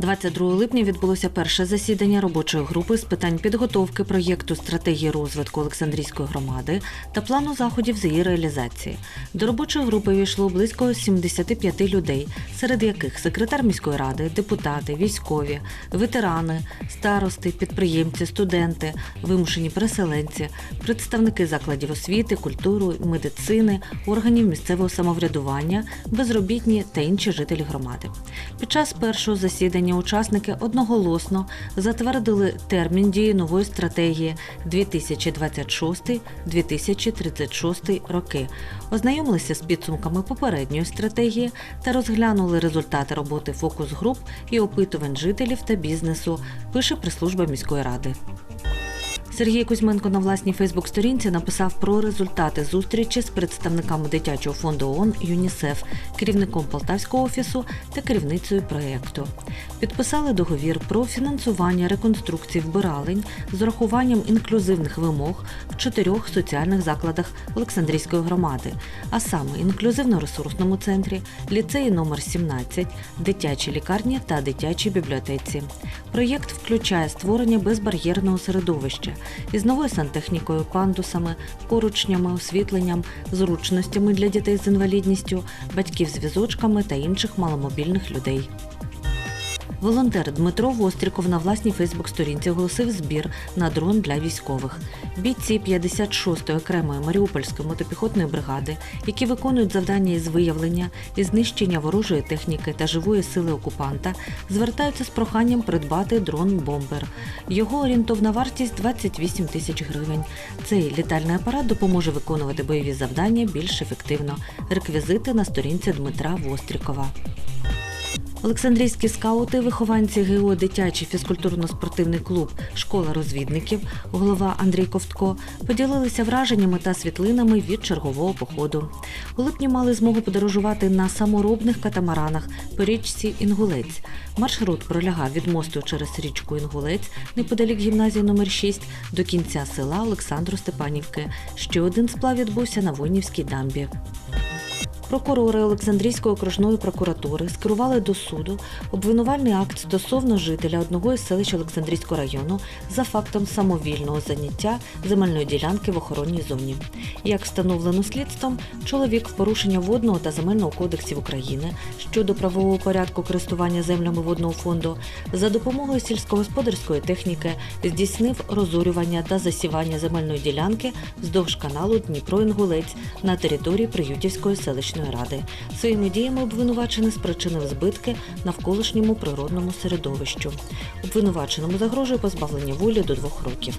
22 липня відбулося перше засідання робочої групи з питань підготовки проєкту стратегії розвитку Олександрійської громади та плану заходів з її реалізації. До робочої групи війшло близько 75 людей, серед яких секретар міської ради, депутати, військові, ветерани, старости, підприємці, студенти, вимушені переселенці, представники закладів освіти, культури, медицини, органів місцевого самоврядування, безробітні та інші жителі громади. Під час першого засідання учасники одноголосно затвердили термін дії нової стратегії 2026-2036 роки, ознайомилися з підсумками попередньої стратегії та розглянули результати роботи фокус груп і опитувань жителів та бізнесу. Пише прес-служба міської ради. Сергій Кузьменко на власній Фейсбук-сторінці написав про результати зустрічі з представниками дитячого фонду ООН ЮНІСЕФ, керівником Полтавського офісу та керівницею проєкту. Підписали договір про фінансування реконструкції вбиралень з урахуванням інклюзивних вимог в чотирьох соціальних закладах Олександрійської громади, а саме інклюзивно-ресурсному центрі, ліцеї номер 17, дитячій лікарні та дитячій бібліотеці. Проєкт включає створення безбар'єрного середовища із новою сантехнікою, пандусами, поручнями, освітленням, зручностями для дітей з інвалідністю, батьків з візочками та інших маломобільних людей. Волонтер Дмитро Востріков на власній Фейсбук-сторінці оголосив збір на дрон для військових. Бійці 56-ї окремої Маріупольської мотопіхотної бригади, які виконують завдання із виявлення і знищення ворожої техніки та живої сили окупанта, звертаються з проханням придбати дрон-бомбер. Його орієнтовна вартість 28 тисяч гривень. Цей літальний апарат допоможе виконувати бойові завдання більш ефективно. Реквізити на сторінці Дмитра Вострікова. Олександрійські скаути, вихованці ГО дитячий фізкультурно-спортивний клуб Школа розвідників, голова Андрій Ковтко, поділилися враженнями та світлинами від чергового походу. У липні мали змогу подорожувати на саморобних катамаранах по річці Інгулець. Маршрут пролягав від мосту через річку Інгулець неподалік гімназії номер 6 до кінця села Олександру Степанівки. Ще один сплав відбувся на Войнівській дамбі. Прокурори Олександрійської окружної прокуратури скерували до суду обвинувальний акт стосовно жителя одного із селищ Олександрійського району за фактом самовільного заняття земельної ділянки в охоронній зоні. Як встановлено слідством, чоловік в порушення водного та земельного кодексів України щодо правового порядку користування землями водного фонду за допомогою сільськогосподарської техніки здійснив розорювання та засівання земельної ділянки вздовж каналу Дніпро-Інгулець на території Приютівської селищної ради. Своїми діями обвинувачений спричинив збитки навколишньому природному середовищу. Обвинуваченому загрожує позбавлення волі до двох років.